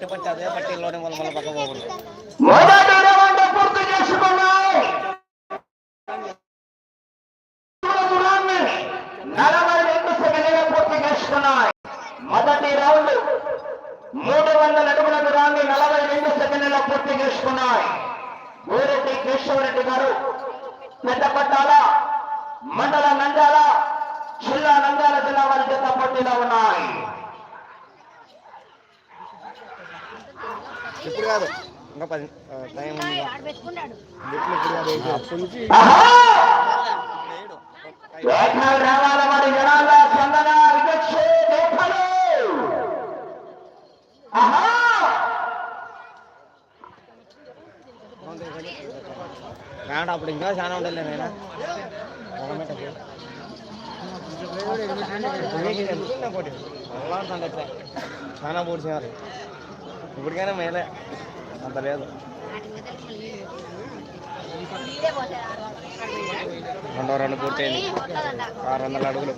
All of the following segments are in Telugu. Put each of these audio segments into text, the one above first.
పట్టి పట్టి అదే పట్టిలోనే మళ్ళీ పక్క పోవాలి. మొదటి రౌండ్ చేసుకున్నాయి నలభై రెండు మొదటి రౌండ్ మూడు వందల అడుగుల దూరాన్ని నలభై రెండు సెకండ్లలో పూర్తి చేసుకున్నాయి. ఊరెడ్డి కేశవరెడ్డి గారు పెద్దపట్టాల మండల నంద్యాల జిల్లా నంద్యాల జిల్లా వారి జత పోటీలో ఉన్నాయి. ఇప్పుడు కాదు. ఇంకా పది టైం ఉంది. ఇప్పుడు కాదు అప్పుడు ఇంకా చాలా ఉండదు నేను చాలా పూడ్చేయాలి ఇప్పటికైనా మేలే. అంత లేదు. రెండో రెండు పూర్తయింది ఆరు వందల అడుగులు.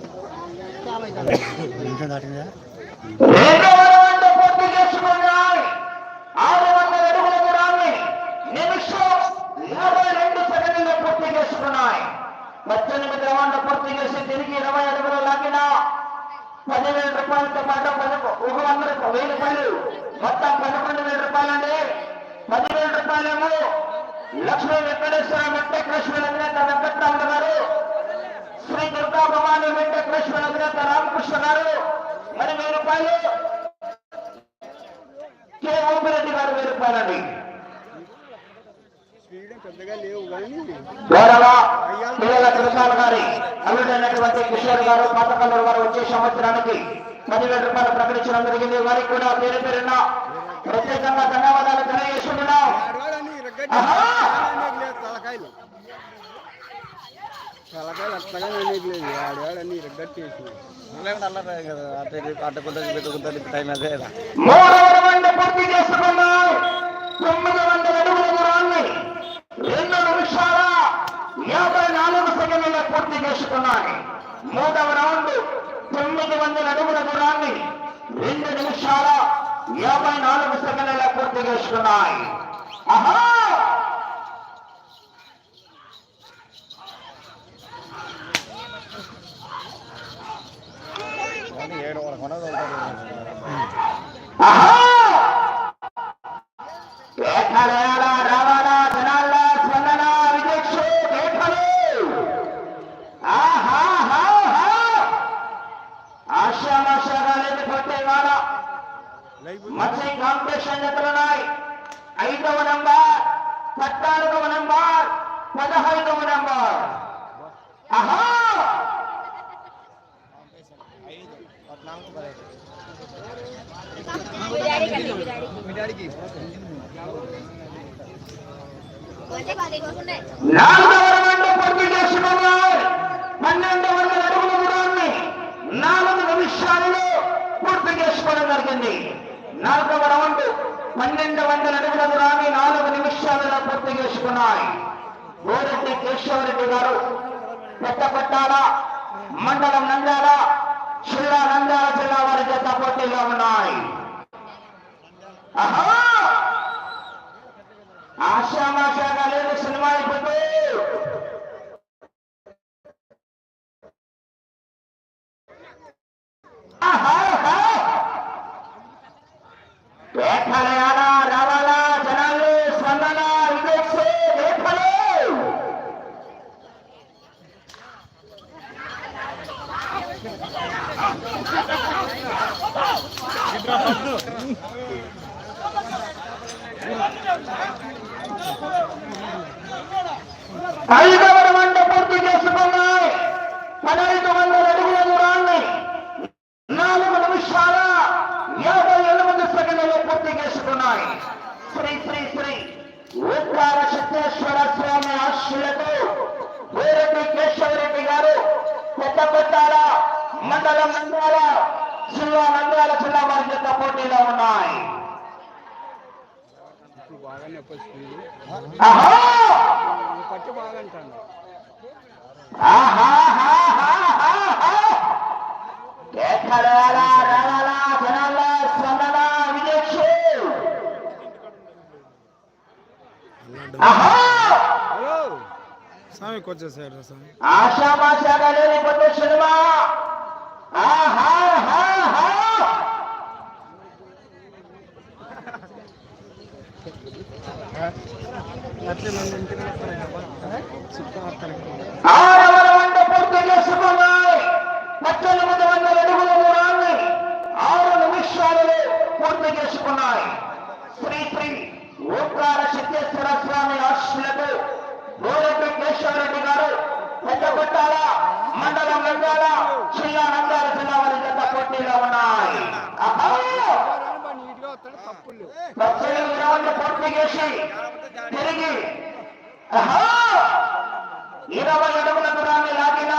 పూర్తి చేసుకున్నాయి. పద్దెనిమిది పూర్తి చేసి తిరిగి ఇరవై అడుగులు లాగిన పదివేల రూపాయలతో పాటు పది ఒక వంద రూపాయలు వెయ్యి రూపాయలు. మొత్తం పదకొండు వేల రూపాయలండి. పదివేల రూపాయలేమో లక్ష్మీ వెంకటేశ్వర వెంకటేశ్వర అధినేత వెంకట్రాముడు గారు శ్రీ దుర్గా భవాని వెంకటేశ్వర అధినేత రామకృష్ణ గారు. మరి వెయ్యి రూపాయలు? కే ఓపిరెడ్డి గారు వెయ్యి రూపాయలండి. గౌరవ పిల్లల కృష్ణాల గారి అల్లుడైనటువంటి కిషోర్ గారు పాతకల్లూరు గారు వచ్చే సంవత్సరానికి పదివేల రూపాయలు ప్రకటించడం జరిగింది. వారికి కూడా పేరు పేరున ప్రత్యేకంగా ధన్యవాదాలు తెలియజేస్తున్నాం! తలకాయలు. తలకాయలు అత్తగా లేదు ఆడవాడని రగ్గట్టేసి అల్లరే కదా అటు అటు కొద్దిగా పెట్టుకుంటుంది టైం అదే కదా. మూడవ రౌండ్ పూర్తి చేసుకున్నాం తొమ్మిది వందల అడుగుల దూరాన్ని రెండు నిమిషాల యాభై నాలుగు సెకండ్ల పూర్తి చేసుకున్నాయి మూడవ రౌండ్ తొమ్మిది వందల అడుగుల దూరాన్ని రెండు నిమిషాల యాభై నాలుగు సెకండ్ల పూర్తి చేస్తున్నాయి ఆహా ఏడు వరకు ఆహా నాలుగవ రౌండ్ పూర్తి చేసుకున్నారు పన్నెండు వందల అడుగుల దూరాన్ని నాలుగు నిమిషాల్లో పూర్తి చేసుకోవడం జరిగింది. నాలుగవ రౌండ్ పన్నెండు వందల అడుగుల దూరాన్ని నాలుగు నిమిషాలలో పూర్తి చేసుకున్నాయి. గోరెడ్డి కేశవరెడ్డి గారు పెద్దపట్టాల మండలం నంద్యాల జిల్లా నంద్యాల జిల్లా వారి జత పోటీలో ఉన్నాయి. పట్టు బాగంటాను స్వామి వచ్చేసాడు స్వామి. ఆశా మాషా గారు సినిమా ఆహా! ఆరవల వంట పూర్తి చేసుకున్నాయి పద్దెనిమిది వందల అడుగుల దూరాన్ని ఆరు నిమిషాలలో పూర్తి చేసుకున్నాయి. శ్రీ శ్రీ ఓంకార సిద్ధేశ్వర స్వామి ఆశీలతో గోరెడ్డి కేశవరెడ్డి గారు పెద్దపట్టాల మండలం రంగాల శ్రీయానందాల జిల్లా వారి జత పోటీలో ఉన్నాయి. పద్దెనిమిది రౌండ్లు పూర్తి చేసి తిరిగి. ఇరవై అడుగుల దూరాన్ని లాగిన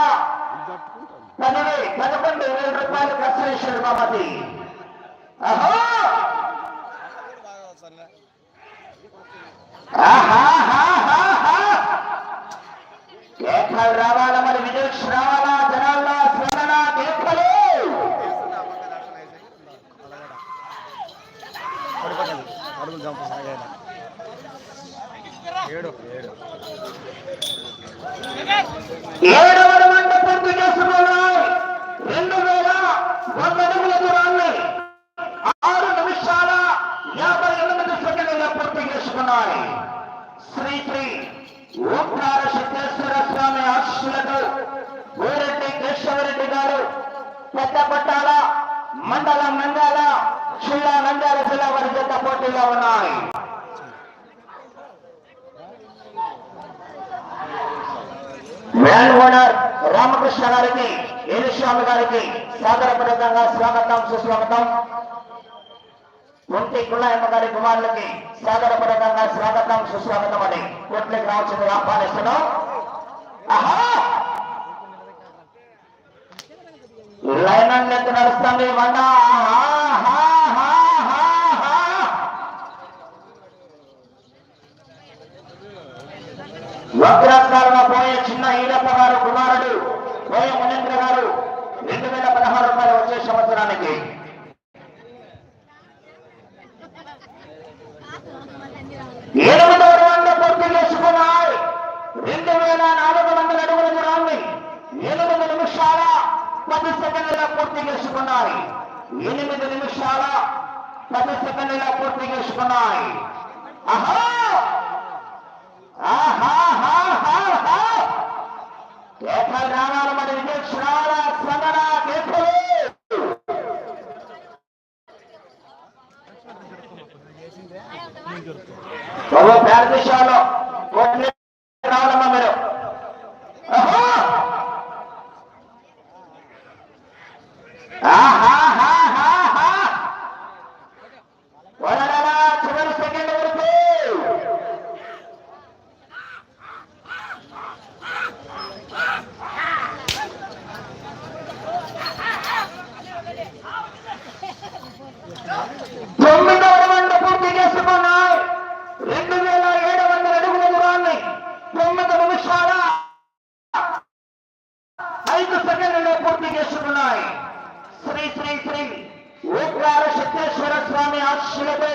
పదివే పదకొండు వేల రూపాయలు ఖర్చు చేశాడు బాబతి ఆహా! కేకలు రావాలా మరి విదేశ్ రావాలా? జనాల్లో స్పందన కేకలు అడుగు అడుగులు సాగేలా ఏడవ రౌండ్ పూర్తి చేసుకున్నాయి రెండు వేల వంద అడుగుల దూరాన్ని ఆరు నిమిషాల యాభై ఎనిమిది సెకండ్ల పూర్తి చేసుకున్నాయి శ్రీ శ్రీ ఓంకార సిద్ధేశ్వర స్వామి ఆశీలతో గోరెడ్డి కేశవరెడ్డి గారు పెద్దపట్టాల మండలం నంద్యాల జిల్లా నంద్యాల జిల్లా వారి చేత పోటీలో ఉన్నాయి ల్యాండ్ ఓనర్ రామకృష్ణ గారికి ఏలుస్వామి గారికి సాదరపూర్వకంగా స్వాగతం సుస్వాగతం. ఒంటి కుళ్ళాయమ్మ గారి కుమారులకి సాదరపూర్వకంగా స్వాగతం సుస్వాగతం అని కోట్లకి రావాల్సింది ఆహ్వానిస్తున్నాం ఆహా! లైన్ అన్నట్టు నడుస్తుంది వంద. ఆహా, ఆహా, ఆహా, ఆహా. వగ్రస్కారంలో పోయే చిన్న ఈరప్ప గారు కుమారుడు కోయ మునేంద్ర గారు రెండు వేల పదహారు రూపాయలు వచ్చే సంవత్సరానికి. ఎనిమిదవ రౌండ్ పూర్తి చేసుకున్నాయి. రెండు వేల నాలుగు వందల అడుగుల దూరాన్ని ఎనిమిది నిమిషాల పది సెకండ్ల పూర్తి చేసుకున్నాయి. ఎనిమిది నిమిషాల పది సెకండ్ల పూర్తి చేసుకున్నాయి. ఆహా! ఆహా! కేకలు రావాలి విచక్షణాల విజయక్షరాల కేంద్రం కేకలు ఒక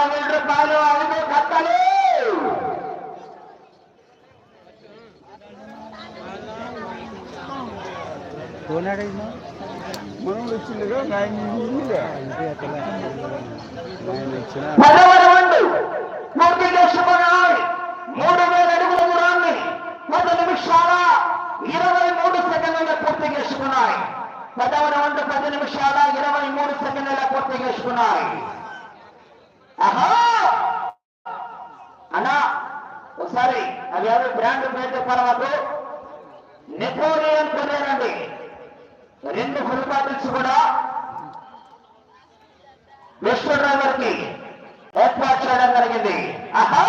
వేల రూపాయలు ఐదు కట్టలు మనం వచ్చిందిగా ఆయన ఆయన మూడు వేల అడుగుల దూరాన్ని పది నిమిషాల ఇరవై మూడు సెకండ్ల పూర్తి చేసుకున్నాయి. పదవ రౌండ్ పది నిమిషాల ఇరవై మూడు సెకండ్ల పూర్తి చేసుకున్నాయి. అన్నా ఒకసారి అదేవి బ్రాండ్ పేరు పర్వత నెపోలియన్ కొనేనండి రెండు ఫుల్ బాటిల్స్ కూడా. విశ్వ డ్రైవర్కి ఏర్పాటు చేయడం జరిగింది. ఆహా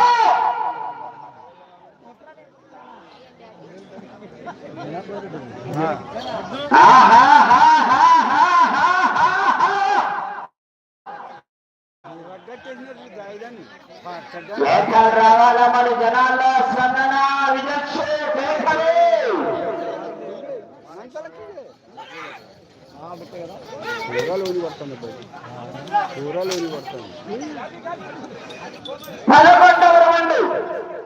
రగ్గట్టేసినట్లు జాయిదాన్ని కేకలు రావాలా మరి జనాల్లో స్పందన విజక్ష కేకలు కూరలు ఊరి పడుతుంది కూరలు ఊరి పడుతుంది పదకొండవ రౌండ్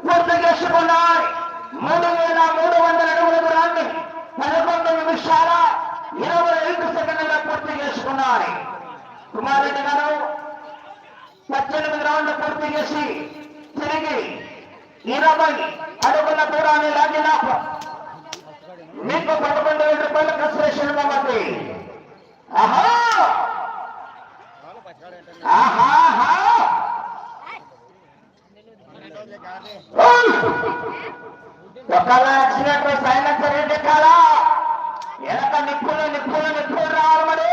పూర్తి చేసుకున్నాయి మూడు వేల మూడు వందల అడుగులకు రాండి పదకొండు నిమిషాల ఇరవై ఐదు సెకండ్ల పూర్తి చేసుకున్నారు. కుమారెడ్డి గారు పద్దెనిమిది రౌండ్లు పూర్తి చేసి తిరిగి ఇరవై అడుగుల దూరాన్ని లాగిన మీకు పదకొండు వేల రూపాయల కన్సలేషన్ ఇవ్వమంది ఆహా! ఆహా ఒకవేళ యాక్సిడెంట్ సైలెన్సర్ ఏంటి కాలా? వెనక నిప్పులు నిప్పులు నిప్పులు రావాలి మరి.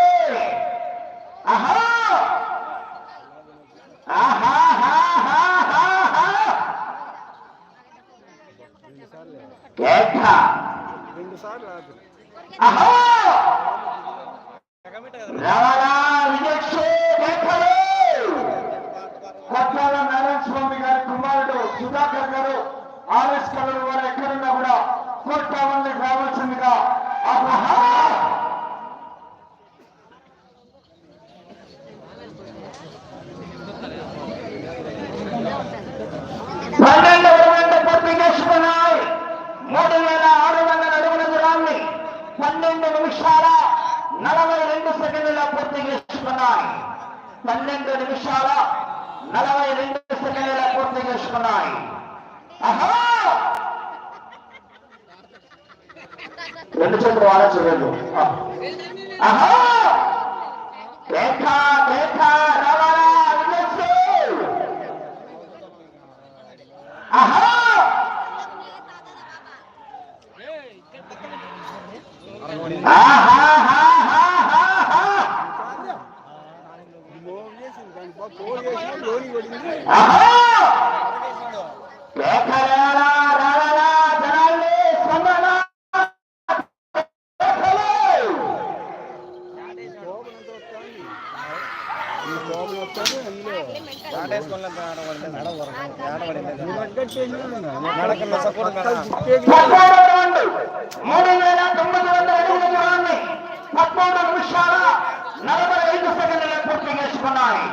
ఉన్నాయి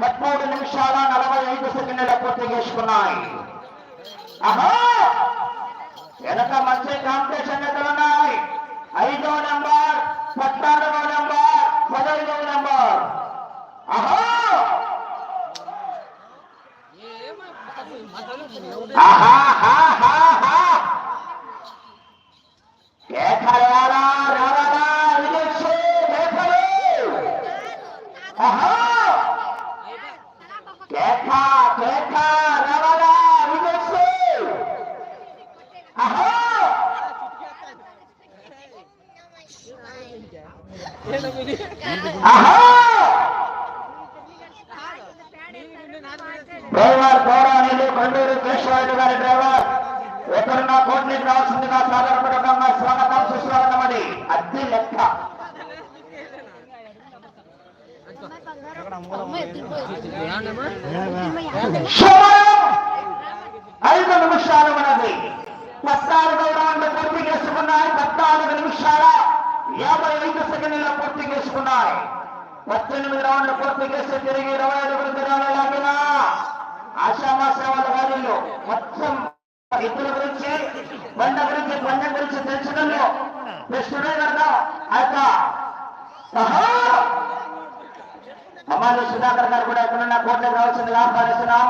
పదమూడు నిమిషాల నలభై ఐదు సెకండ్ల పూర్తి చేసుకున్నాయి. ఆహా వెనక మంచి కాంపిటీషన్ ఉన్నాయి. ఐదో నెంబర్ పద్నాలుగో నెంబర్ పదహైదవ నెంబర్. ఆహా డ్రైవర్ గౌరవనీయులు కొండూరు కేశవరెడ్డి గారి డ్రైవర్. ఒకరున్న కోర్టు నుంచి రావాల్సిందిగా సాధారణపడకంగా స్వాగతం సుస్వాగతం అది అద్దె లెక్క. ఐదు నిమిషాలు ఉన్నది పద్నాలుగు రౌండ్లు పూర్తి చేసుకున్నాయి పద్నాలుగు నిమిషాల యాభై ఐదు సెకండ్ల పూర్తి చేసుకున్నాయి పద్దెనిమిది రౌండ్లు పూర్తి చేసి తిరిగి ఇరవై ఐదు దూరాలు లాగిన ఆశామాశాల వారిలో మొత్తం ఇద్దరు గురించి బండ గురించి బండం గురించి తెలుసుకున్నాను కృష్ణుడే కదా ఆ యొక్క సుధాకర్ గారు కూడా ఎక్కడున్నా కోట్లకు రావాల్సిందిగా ఆహ్వానిస్తున్నాం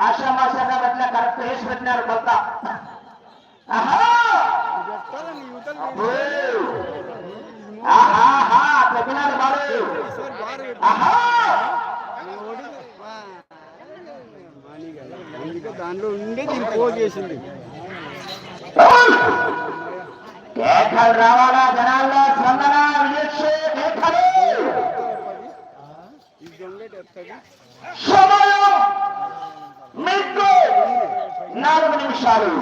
ఆశామాషంగా పెట్టిన కరెక్ట్ వేసి పెట్టినారు కొత్త. పెట్టినారు బాలు. దానిలో ఉండే దీన్ని పోగు చేసింది కేకలు రావాలా జనాల్లో స్పందన విజయక్షే సమయం మీకు నాలుగు నిమిషాలు.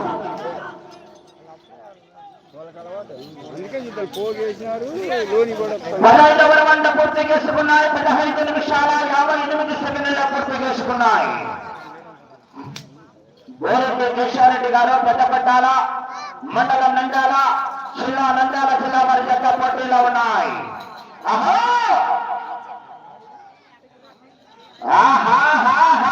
వంట పూర్తి చేసుకున్నాయి. పదహైదు యాభై ఎనిమిది సెకండ్ల పూర్తి చేసుకున్నాయి. గోరెడ్డి కేశారెడ్డి గారు పెద్దపట్టాల మండలం నంద్యాల జిల్లా నంద్యాల జిల్లా వారి జత పోటీలో ఉన్నాయి. ఆహా Ha ha ha ha!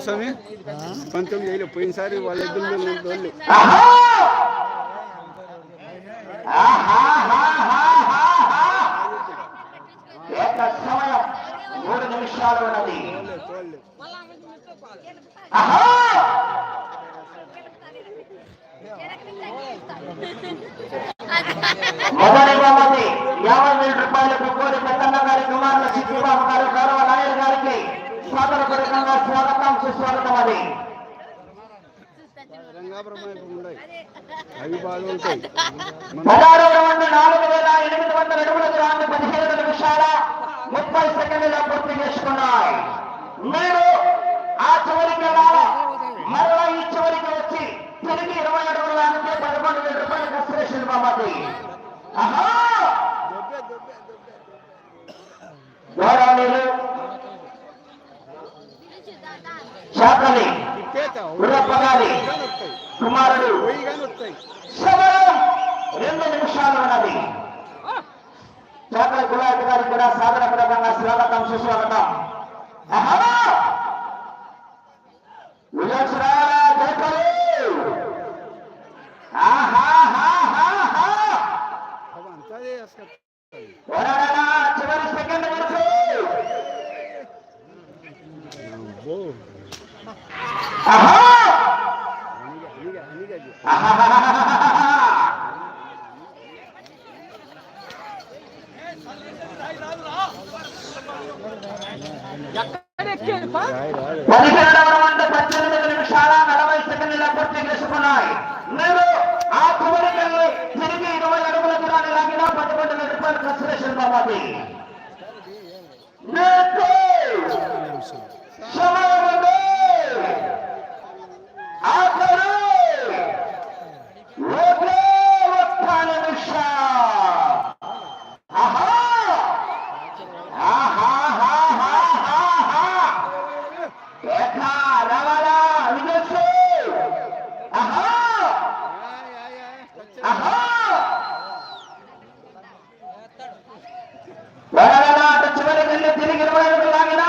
దీంతో స్వామి. పంతొమ్మిది వేలు పోయినసారి వాళ్ళ ఇద్దరు వాళ్ళు మూడు నిమిషాలు ఉన్నది తోళ్ళు మొదటి బహుమతి యాభై వేల రూపాయలకు కోరి పెద్దన్న గారి కుమారుల సిద్ధిబాబు గారు గౌరవ నాయుడు గారికి. స్వాగతం సుస్వాగతం పదహారు నాలుగు వేల ఎనిమిది వందల అడుగుల దూరాన్ని పదిహేడు నిమిషాల ముప్పై సెకండ్ల పూర్తి చేసుకున్నాయి. మీరు ఆ చివరికి మరలా ఈ చివరికి వచ్చి తిరిగి ఇరవై అడుగుల అంటే పదకొండు వేల రూపాయల కన్సలేషన్ బాబాది. ఆహా గౌరవనీయులు శాఖని తిప్పేతావు గారి కుమారుడు సమయం రెండు నిమిషాలు ఉన్నది చాకలి గులాబీ గారికి కూడా సాధన ప్రకారంగా స్వాగతం సుస్వాగతం ఆహా! విజయశ్రాల జయకలి! ఆహాహాహాహా! అవి అంతా చేస్తారు వరదన చివరి సెకండ్ వరకు అబ్బో ఆహా! అనిగా అనిగా అనిగా అది. ఆహాహాహాహాహా! రాయి రాయి పదిహేడవ వంద పద్దెనిమిది నిమిషాల నలభై సెకండ్ల పూర్తి చేసుకున్నాయి మీరు ఆ చివరికి తిరిగి ఇరవై అడుగుల దూరాన్ని లాగిన పదకొండు వేల రూపాయలు కన్సలేషన్ బాబాది మీకు సమయం ఉంది. ఆఖరు ఒకే ఒక్క నిమిషం ఆహా ఆహాహాహాహాహా ఏకా రవణ విజయశ్రీ ఆహా ఆయ్, ఆయ్, ఆయ్. వచ్చే. ఆహా వరదన అటు చివరికి వెళ్ళి తిరిగి ఇరవై అడుగులు లాగినా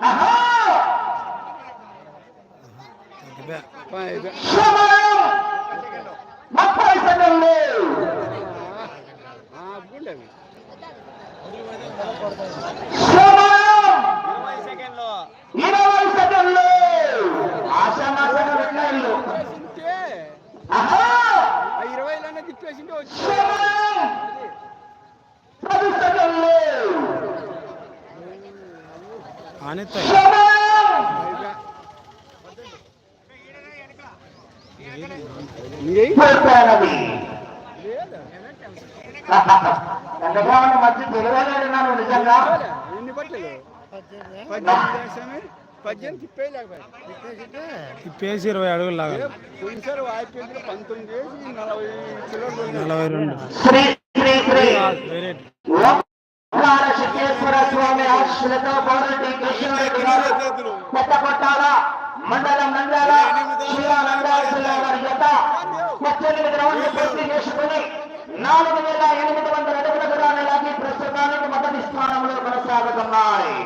ఆహా పాయ్, ఇదే. సమయం ముప్పై సెకండ్లు ఆ, గుండెవి. సమయం ఇరవై సెకండ్లు ఇరవై సెకండ్లు ఇరవైలోనే తిప్పేసింటే వచ్చి పది సెకండ్లు సమయం ఎంతకాలం మధ్య తెలియలేడున్నాను నిజంగా. ఎన్ని బట్టలు? పద్దెనిమిది తిప్పేయలేకపోయా తిప్పేసి ఇరవై అడుగులు లాగా. పోయినసారి వాయిపేంట్లో పంతొమ్మిది వేసి నలభై కిలోలు. నలభై రెండు. స్వామి ఆశలతో కృష్ణారెడ్డి గారు కొత్త కొట్టాల మండలం నంద్యాల నంద్యాల జిల్లా వారి జత పద్దెనిమిది రౌండ్లు పూర్తి చేసుకుని నాలుగు వేల ఎనిమిది వందల అడుగుల దూరాన్ని లాగి ప్రస్తుతానికి మొదటి స్థానంలో కొనసాగుతున్నాయి.